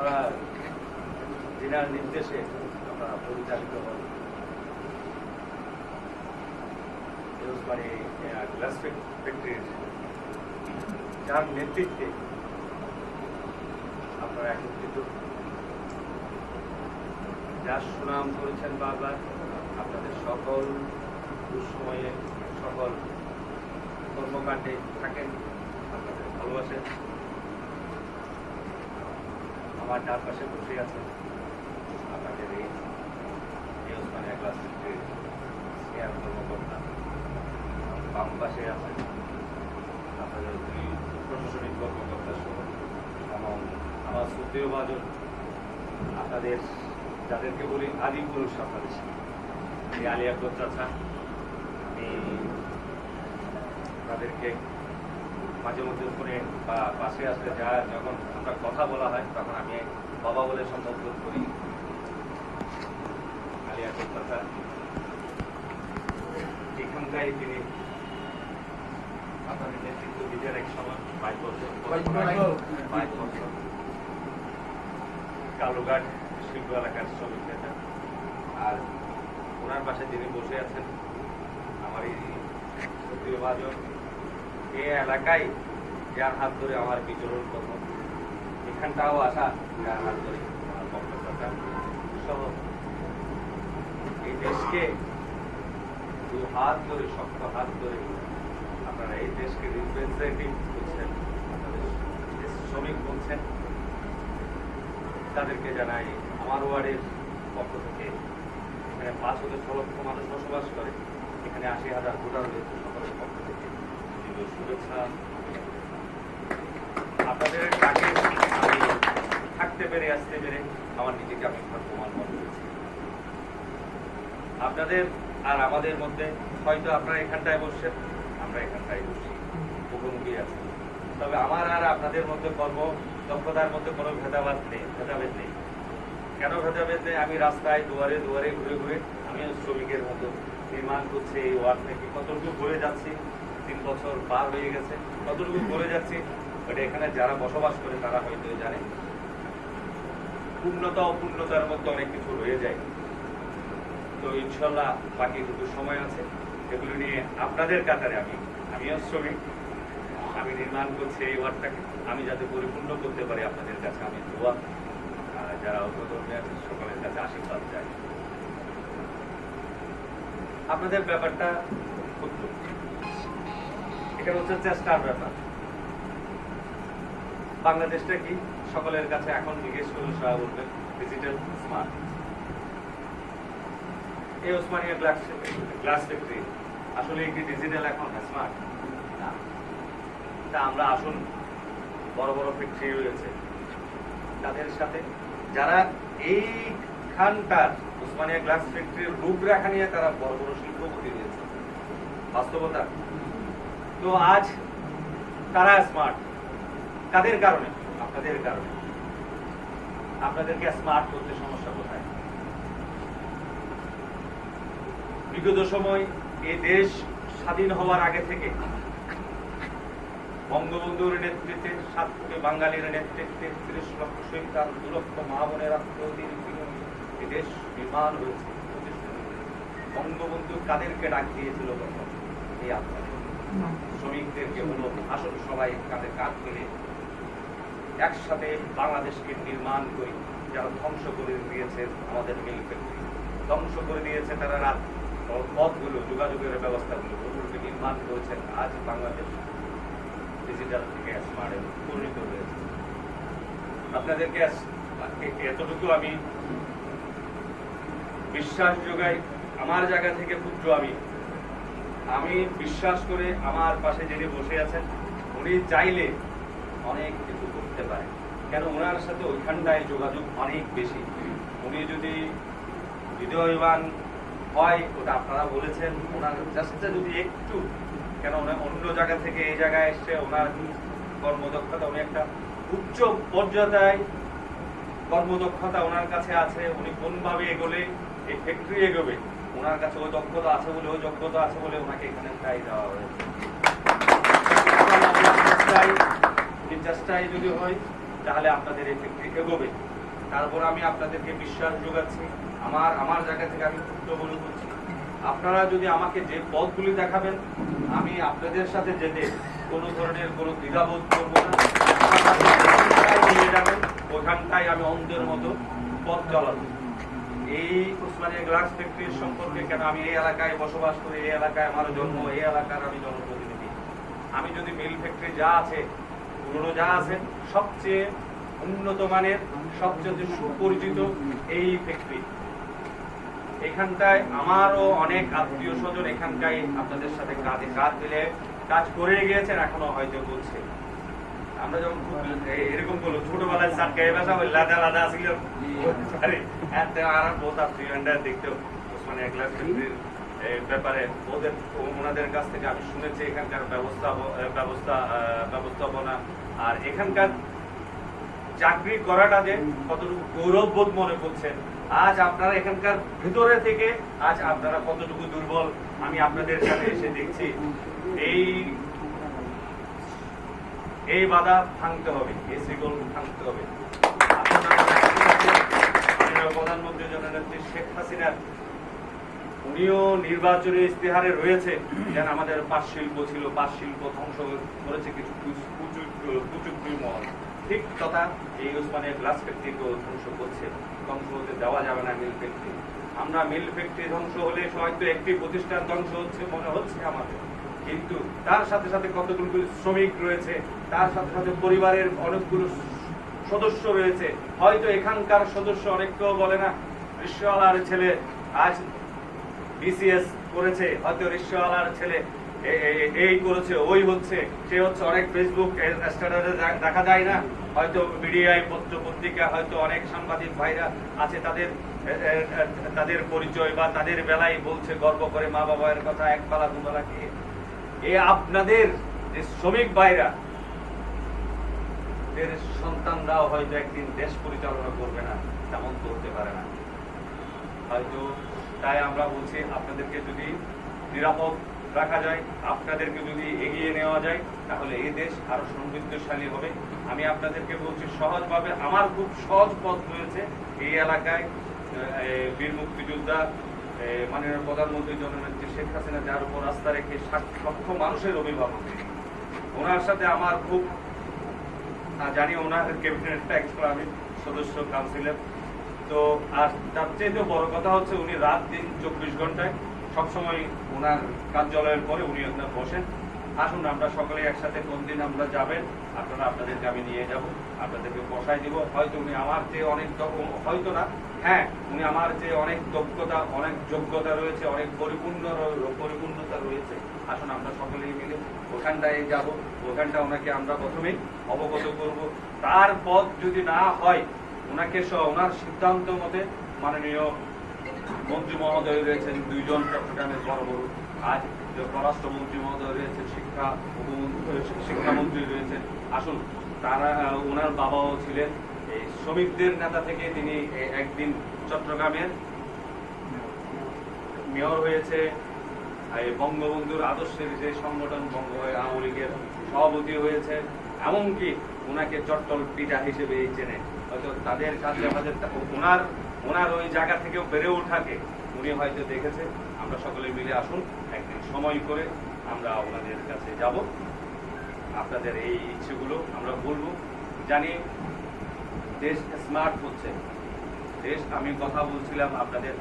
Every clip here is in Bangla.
আপনারা দিনার নির্দেশে আপনারা পরিচালিত হন মানে গ্লাস ফ্যাক্টরির যার নেতৃত্বে আপনারা একত্রিত। যার সুনাম করেছেন বারবার, আপনাদের সকল দুঃসময়ে সকল কর্মকাণ্ডে থাকেন, আপনাদের ভালোবাসেন। আমার ডান পাশে বসে আছেন। আপনাদের এই ওসমানিয়া ক্লাস ফ্যাক্টরির চেয়ার কর্মকর্তা বাম পাশে আছেন আপনাদের দুই প্রশাসনিক কর্মকর্তা সহ এবং আমার শ্রদ্ধেয় বাজন আপনাদের, যাদেরকে বলি আদি পুরুষ আপনাদের এই আলিয়া চাচা আমি তাদেরকে মাঝে মধ্যে ফোনে বা পাশে আসলে যা যখন আমরা কথা বলা হয় তখন আমি বাবা বলে সম্বোধন করি। আলিয়া এখানকারই তিনি আপনাদের নেতৃত্ব দিতেন এক সময় বাইশ বছর বাইশ বছর কালুঘাট শিল্প এলাকার শ্রমিক নেতা। আর ওনার পাশে যিনি বসে আছেন আমার এই সক্রিয় এই এলাকায় যার হাত ধরে আমার বিচরণ করব, এখানটাও আসা যার হাত ধরে এই দেশকে দু হাত ধরে, শক্ত হাত ধরে আপনারা এই দেশকে রিপ্রেজেন্টেটিভ করছেন শ্রমিক বলছেন, তাদেরকে জানাই আমার ওয়ার্ডের পক্ষ থেকে এখানে পাঁচ হতে ছ লক্ষ মানুষ বসবাস করে, এখানে আশি হাজার ভোটার রয়েছে সকলের পক্ষ থেকে। আপনাদের ডাকে আমি থাকতে পেরে, আসতে পেরে আমার নিজেকে আমি ভাগ্যবান মনে করেছি। আপনাদের আর আমাদের মধ্যে হয়তো আপনারা এখানটায় বসছেন, আমরা এখানটায় বসছি, মুখোমুখি আছি। তবে আমার আর আপনাদের মধ্যে কর্ম দক্ষতার মধ্যে কোনো ভেদাভেদ নেই ভেদাভেদ নেই। কেন ভেদাভেদ নেই? আমি রাস্তায় দুয়ারে দুয়ারে ঘুরে ঘুরে আমি শ্রমিকের মতো নির্মাণ করছি, এই ওয়ার্ড থেকে কতটুকু ঘুরে যাচ্ছি তিন বছর পার হয়ে গেছে। কতটুকু ঘুরে যাচ্ছি বাট এখানে যারা বসবাস করে তারা হয়তো জানে। পূর্ণতা, অপূর্ণতার মধ্যে অনেক কিছু রয়ে যায়। তো ইনশাল্লাহ বাকি দুটো সময় আছে। এগুলো নিয়ে আপনাদের কাতারে আমি, আমিও শ্রমিক। আমি নির্মাণ করছি এই ওয়ার্ডটাকে। আমি যাতে পরিপূর্ণ করতে পারি আপনাদের কাছে, আমি দোয়া। যারা অগ্রধর্মী আছে, সকলের কাছে আশীর্বাদ চাই। আপনাদের ব্যাপারটা খুব এখানে হচ্ছে চেষ্টার ব্যাপার। বাংলাদেশটা কি সকলের কাছে এখন জিজ্ঞেস করলে সবাই বলবে ডিজিটাল স্মার্ট এই ওসমানিয়া গ্লাস গ্লাস ফ্যাক্টরি আসলে কি ডিজিটাল এখন স্মার্ট তা আমরা আসুন, বড় বড় ফ্যাক্টরি রয়েছে। তাদের সাথে যারা এইখানকার ওসমানিয়া গ্লাস ফ্যাক্টরির রূপরেখা নিয়ে তারা বড় বড় শিল্পপতি রয়েছে বাস্তবতা তো আজ তারা স্মার্ট কাদের কারণে? আপনাদের কারণে। আপনাদেরকে স্মার্ট করতে সমস্যা কোথায়? বিগত সময় এই দেশ স্বাধীন হওয়ার আগে থেকে বঙ্গবন্ধুর নেতৃত্বে সাত কোটি বাঙালির নেতৃত্বে ত্রিশ লক্ষ শহীদ, আর দু লক্ষ মা বোনের এই দেশ নির্মাণ হয়েছে বঙ্গবন্ধু কাদেরকে ডাক দিয়েছিল এই আপনাদের শ্রমিকদেরকে হলো আসল সবাই কাঁধে কাঁধ মিলে, একসাথে বাংলাদেশকে নির্মাণ করি যারা ধ্বংস করে দিয়েছে আমাদের মিল ফ্যাক্টরি ধ্বংস করে দিয়েছে তারা রাত পথগুলো, যোগাযোগের ব্যবস্থাগুলো ওগুলোকে নির্মাণ করেছেন আজ বাংলাদেশ। ডিজিটাল থেকে স্মার্টে পরিণত হয়েছে। আপনাদেরকে এতটুকু আমি বিশ্বাস যোগাই। আমার জায়গা থেকে পুত্র আমি আমি বিশ্বাস করে আমার পাশে যিনি বসে আছেন, উনি চাইলে অনেক কিছু করতে পারে। কেন ওনার সাথে ওইখানটায় যোগাযোগ অনেক বেশি। উনি যদি হৃদয়বান হয়, ওটা আপনারা বলেছেন, ওনার চেষ্টা যদি একটু, কেন ওনার অন্য জায়গা থেকে এই জায়গায় এসে ওনার কর্মদক্ষতা, উনি একটা উচ্চ পর্যায়ে কর্মদক্ষতা ওনার কাছে আছে, উনি কোনভাবে এগোলে, এই ফ্যাক্টরি এগোবে ওনার কাছে ওই দক্ষতা আছে বলে, ওই যোগ্যতা আছে বলে ওনাকে এখানে চাই দেওয়া হয়েছে। চেষ্টায় যদি হয়, তাহলে আপনাদের এই ফ্যাক্টরি এগোবে। তারপর আমি আপনাদেরকে বিশ্বাস যোগাচ্ছি, আমার আমার জায়গা থেকে আমি মনে করছি। আপনারা যদি আমাকে যে পথগুলি দেখাবেন, আমি আপনাদের সাথে যেতে কোনো ধরনের কোনো দ্বিধাবোধ করব না। নিয়ে যাবেন ওখানটায় আমি অন্ধের মতো পথ চালাবো। এই উসমানিয়া গ্লাস ফ্যাক্টরির সম্পর্কে কেন আমি এই এলাকায় বসবাস করি, এই এলাকায় আমার জন্ম, এই এলাকার আমি জনপ্রতিনিধি। আমি যদি মিল ফ্যাক্টরি যা আছে, পুরনো যা আছে, সবচেয়ে উন্নত মানের, সবচেয়ে সুপরিচিত এই ফ্যাক্টরি। এখানটায় আমারও অনেক আত্মীয় স্বজন এখানটায় আপনাদের সাথে কাজে কাজ দিলে কাজ করে গিয়েছেন, এখনও হয়তো করছে। আমরা যখন এরকম করল ছোটবেলায় ওই লাদা লাদা আরে বহুত দেখতেও ওসমানে এক লাখ ব্যাপারে ওদের ওনাদের কাছ থেকে আমি শুনেছি এখানকার ব্যবস্থা ব্যবস্থা ব্যবস্থাপনা। আর এখানকার চাকরি করাটা যে কতটুকু গৌরব বোধ মনে করছেন আজ আপনারা এখানকার ভিতরে থেকে আজ আপনারা কতটুকু দুর্বল আমি আপনাদের সাথে এসে দেখছি। এই এই বাধা ভাঙতে হবে, এই শিকল ভাঙতে হবে। প্রধানমন্ত্রী জননেত্রী শেখ হাসিনার, উনিও নির্বাচনী ইস্তেহারে রয়েছে, যেন আমাদের পাট শিল্প ছিল, পাট শিল্প ধ্বংস করেছে কিছু কুচুক্রি মহল। ঠিক তথা এই ওসমানিয়া গ্লাস ফ্যাক্টরিকেও ধ্বংস করছে, ধ্বংস হতে দেওয়া যাবে না মিল ফ্যাক্টরি। আমরা মিল ফ্যাক্টরি ধ্বংস হলে হয়তো একটি প্রতিষ্ঠান ধ্বংস হচ্ছে মনে হচ্ছে আমাদের। কিন্তু তার সাথে সাথে কতগুলো শ্রমিক রয়েছে, তার সাথে সাথে পরিবারের অনেকগুলো সদস্য রয়েছে। হয়তো এখানকার সদস্য অনেক কেউ বলে না, রিক্সাওয়ালার ছেলে আজ বিসিএস করেছে, হয়তো রিক্সাওয়ালার ছেলে এই করেছে, ওই হচ্ছে। সে হচ্ছে অনেক ফেসবুক দেখা যায় না। হয়তো মিডিয়ায় পত্র পত্রিকা, হয়তো অনেক সাংবাদিক ভাইরা আছে, তাদের তাদের পরিচয় বা তাদের বেলায় বলছে, গর্ব করে মা বাবার কথা এক পালা দুবেলা খেয়ে এ আপনাদের যে শ্রমিক ভাইরা সন্তানরাও হয়তো একদিন দেশ পরিচালনা করবে না, তেমন তো হতে পারে না। হয়তো তাই আমরা বলছি আপনাদেরকে যদি নিরাপদ রাখা যায়, আপনাদেরকে যদি এগিয়ে নেওয়া যায়, তাহলে এই দেশ আরও সমৃদ্ধশালী হবে। আমি আপনাদেরকে বলছি সহজভাবে, আমার খুব সহজ পথ রয়েছে এই এলাকায় বীর মুক্তিযোদ্ধা মাননীয় প্রধানমন্ত্রী জননেত্রী শেখ হাসিনা যার উপর আস্থা রেখে ষাট মানুষের অভিভাবক। ওনার সাথে আমার খুব জানি ওনার ক্যাবিনেটটা একবার আমি সদস্য কাউন্সিলর। তো, আর তার চেয়ে বড় কথা হচ্ছে উনি রাত দিন চব্বিশ ঘন্টায় সবসময় ওনার কার্যালয়ের পরে উনি ওখানে বসেন। আসুন, আমরা সকলে একসাথে কোন দিন আমরা যাবেন, আপনারা আপনাদেরকে আমি নিয়ে যাব, আপনাদেরকে বসাই দিব। হয়তো উনি আমার চেয়ে অনেক দ- হয়তো না হ্যাঁ উনি আমার চেয়ে অনেক দক্ষতা, অনেক যোগ্যতা রয়েছে, অনেক পরিপূর্ণ পরিপূর্ণতা রয়েছে। আসুন আমরা সকলেই মিলে ওখানটায় যাব, ওখানটা ওনাকে আমরা প্রথমেই অবগত করব। তার পথ যদি না হয়, ওনাকে ওনার সিদ্ধান্ত মতে মাননীয় মন্ত্রী মহোদয় রয়েছেন দুইজন চট্টগ্রামের বড় বড় আজ পররাষ্ট্রমন্ত্রী মহোদয় রয়েছেন, শিক্ষা উপমন্ত্রী- শিক্ষামন্ত্রী রয়েছেন। আসুন, তারা ওনার বাবাও ছিলেন শ্রমিকদের নেতা থেকে তিনি একদিন চট্টগ্রামের মেয়র হয়েছে বঙ্গবন্ধুর আদর্শের যে সংগঠন বঙ্গ আওয়ামী লীগের সভাপতি হয়েছে, এমনকি ওনাকে চট্টল পিতা হিসেবে চেনে। হয়তো তাদের কাছে আমাদের ওনার ওনার ওই জায়গা থেকেও বেড়ে ওঠাকে উনি হয়তো দেখেছে। আমরা সকলে মিলে আসুন, একদিন সময় করে আমরা ওনাদের কাছে যাব। আপনাদের এই ইচ্ছেগুলো আমরা বলব জানি দেশ স্মার্ট হচ্ছে। দেশ, আমি কথা বলছিলাম আপনাদের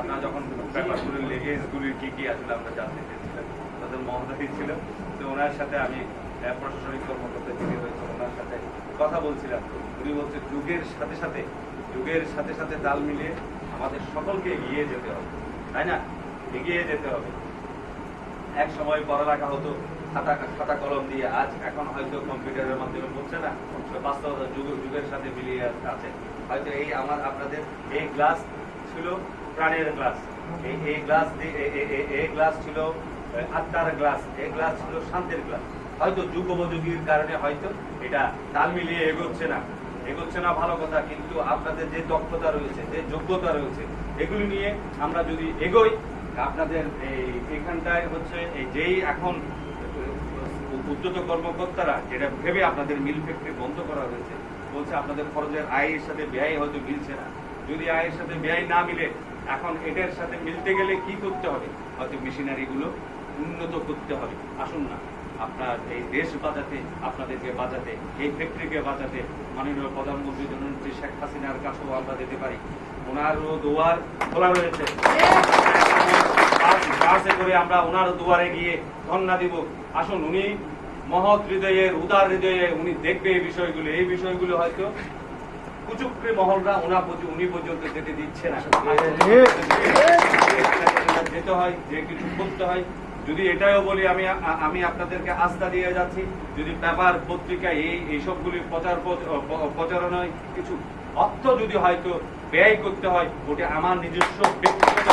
আমরা যখন ব্যাপারগুলো লেগেজগুলির কি কি আসলে আমরা জানতে চেয়েছিলাম তাদের মহোদয় ছিল, তো ওনার সাথে আমি প্রশাসনিক কর্মকর্তা যিনি রয়েছে ওনার সাথে কথা বলছিলাম। উনি বলছে, যুগের সাথে সাথে, যুগের সাথে সাথে তাল মিলিয়ে আমাদের সকলকে এগিয়ে যেতে হবে। তাই না? এগিয়ে যেতে হবে। এক সময় পড়ালেখা হতো খাতা কলম দিয়ে আজ এখন হয়তো কম্পিউটারের মাধ্যমে হচ্ছে না যুগ, যুগের সাথে মিলিয়ে আছে। হয়তো এই আমার আপনাদের, এই গ্লাস ছিল প্রাণের গ্লাস এই গ্লাস এই গ্লাস ছিল আত্মার গ্লাস এই গ্লাস ছিল শান্তির গ্লাস হয়তো যুগ উপযোগীর কারণে হয়তো এটা তাল মিলিয়ে এগোচ্ছে না। এগোচ্ছে না ভালো কথা, কিন্তু আপনাদের যে দক্ষতা রয়েছে, যে যোগ্যতা রয়েছে, এগুলি নিয়ে আমরা যদি এগোই, আপনাদের এই এখানটায় হচ্ছে এই যেই এখন উদ্যত কর্মকর্তারা যেটা ভেবে আপনাদের মিল ফ্যাক্টরি বন্ধ করা হয়েছে বলছে আপনাদের খরচের আয়ের সাথে ব্যয় হয়তো মিলছে না। যদি আয়ের সাথে ব্যয় না মিলে এখন এটার সাথে মিলতে গেলে কি করতে হবে? হয়তো মেশিনারিগুলো উন্নত করতে হবে। আসুন না আপনার এই দেশ বাঁচাতে আপনাদেরকে বাঁচাতে এই ফ্যাক্টরিকে বাঁচাতে মাননীয় প্রধানমন্ত্রী জননেত্রী শেখ হাসিনার কাছেও আমরা যেতে পারি। ওনারও দোয়ার খোলা রয়েছে। বাসে করে আমরা ওনার দুয়ারে গিয়ে ধন্যা দিব। আসুন উনি মহৎ হৃদয়ের উদার হৃদয়ে উনি দেখবে এই বিষয়গুলো। এই বিষয়গুলো হয়তো কুচুকরি মহলরা ওনা উনি পর্যন্ত যেতে দিচ্ছে না। যেতে হয়, যে কিছু করতে হয়। যদি এটাও বলি, আমি আমি আপনাদেরকে আস্থা দিয়ে যাচ্ছি, যদি পেপার, পত্রিকা, এই এইসবগুলি প্রচার প্রচারণায় কিছু অর্থ যদি হয়তো ব্যয় করতে হয়, ওটা আমার নিজস্ব ব্যক্তিগত।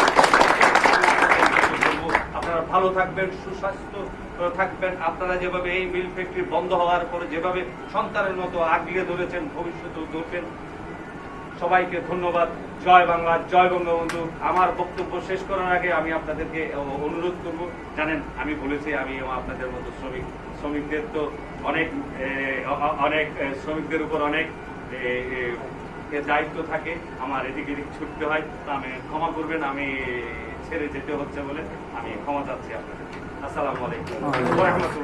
আপনারা ভালো থাকবেন, সুস্বাস্থ্য। থাকবেন। আপনারা যেভাবে এই মিল ফ্যাক্টরি বন্ধ হওয়ার পরে যেভাবে সন্তানের মতো আগলে ধরেছেন, ভবিষ্যতেও ধরবেন। সবাইকে ধন্যবাদ। জয় বাংলা, জয় বঙ্গবন্ধু। আমার বক্তব্য শেষ করার আগে আমি আপনাদেরকে অনুরোধ করব। জানেন, আমি বলেছি, আমি আপনাদের মতো শ্রমিক, শ্রমিকদের তো অনেক অনেক শ্রমিকদের উপর অনেক দায়িত্ব থাকে। আমার এদিকে এদিক ছুটতে হয়। তা আমি ক্ষমা করবেন। আমি ছেড়ে যেতে হচ্ছে বলে আমি ক্ষমা চাচ্ছি আপনাদের আসসালামু আলাইকুম।